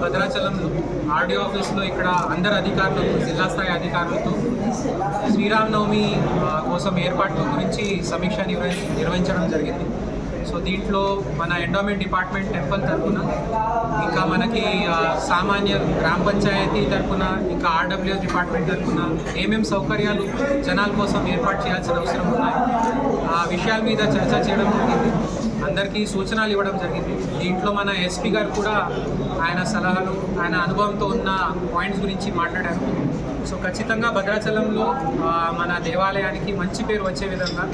భద్రాచలంలో ఆర్డీ ఆఫీస్లో ఇక్కడ అందరు అధికారులతో జిల్లా స్థాయి అధికారులతో శ్రీరామనవమి కోసం ఏర్పాట్ల గురించి సమీక్ష నిర్వహి నిర్వహించడం జరిగింది. సో దీంట్లో మన ఎండోమెంట్ డిపార్ట్మెంట్ టెంపుల్ తరఫున ఇంకా మనకి సామాన్య గ్రామ పంచాయతీ తరఫున ఇంకా ఆర్డబ్ల్యూ డిపార్ట్మెంట్ తరఫున ఏమేం సౌకర్యాలు జనాల కోసం ఏర్పాటు చేయాల్సిన అవసరం ఉన్నాయి ఆ విషయాల మీద చర్చ చేయడం జరిగింది. అందరికీ సూచనలు ఇవ్వడం జరిగింది. దీంట్లో మన ఎస్పీ గారు కూడా ఆయన సలహాలు ఆయన అనుభవంతో ఉన్న పాయింట్స్ గురించి మాట్లాడారు. సో ఖచ్చితంగా భద్రాచలంలో మన దేవాలయానికి మంచి పేరు వచ్చే విధంగా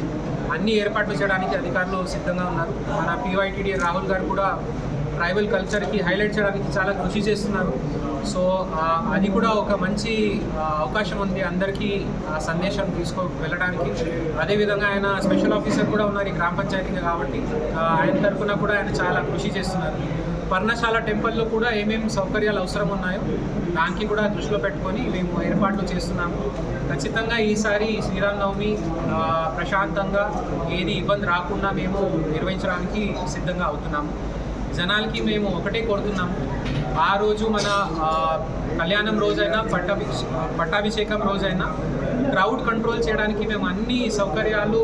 అన్ని ఏర్పాట్లు చేయడానికి అధికారులు సిద్ధంగా ఉన్నారు. మన పీవైటీడీ రాహుల్ గారు కూడా ట్రైబల్ కల్చర్కి హైలైట్ చేయడానికి చాలా కృషి చేస్తున్నారు. సో అది కూడా ఒక మంచి అవకాశం ఉంది అందరికీ ఆ సందేశం తీసుకో వెళ్ళడానికి. అదేవిధంగా ఆయన స్పెషల్ ఆఫీసర్ కూడా ఉన్నారు ఈ గ్రామ పంచాయతీగా కాబట్టి ఆయన తరఫున కూడా ఆయన చాలా కృషి చేస్తున్నారు. పర్ణశాల టెంపుల్లో కూడా ఏమేమి సౌకర్యాలు అవసరం ఉన్నాయో దానికి కూడా దృష్టిలో పెట్టుకొని మేము ఏర్పాట్లు చేస్తున్నాము. ఖచ్చితంగా ఈసారి శ్రీరామనవమి ప్రశాంతంగా ఏది ఇబ్బంది రాకుండా మేము నిర్వహించడానికి సిద్ధంగా అవుతున్నాము. జనాలకి మేము ఒకటే కోరుతున్నాము. ఆ రోజు మన కళ్యాణం రోజైనా పట్టాభి పట్టాభిషేకం రోజైనా క్రౌడ్ కంట్రోల్ చేయడానికి మేము అన్ని సౌకర్యాలు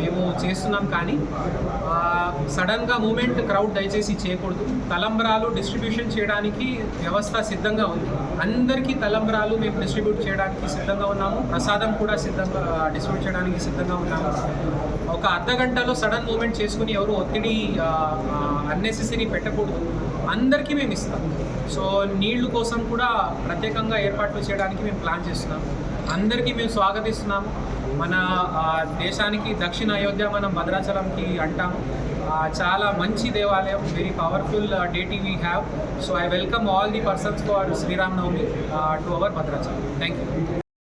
మేము చేస్తున్నాం కానీ సడన్గా మూమెంట్ క్రౌడ్ దయచేసి చేయకూడదు. తలంబరాలు డిస్ట్రిబ్యూషన్ చేయడానికి వ్యవస్థ సిద్ధంగా ఉంది. అందరికీ తలంబరాలు మేము డిస్ట్రిబ్యూట్ చేయడానికి సిద్ధంగా ఉన్నాము. ప్రసాదం కూడా సిద్ధంగా డిస్ట్రిబ్యూట్ చేయడానికి సిద్ధంగా ఉన్నాము. ఒక అర్ధ గంటలో సడన్ మూమెంట్ చేసుకుని ఎవరు ఒత్తిడి అన్నెసెసరీ పెట్టకూడదు. అందరికీ మేము ఇస్తాం. సో నీళ్ళు కోసం కూడా ప్రత్యేకంగా ఏర్పాట్లు చేయడానికి మేము ప్లాన్ చేస్తున్నాం. అందరికీ మేము స్వాగతిస్తున్నాము మన దేశానికి దక్షిణ అయోధ్య మనం భద్రాచలంకి అంటాము. చాలా మంచి దేవాలయం very powerful deity we have so I welcome all the persons for Sriram Navami to our Bhadrachalam. Thank you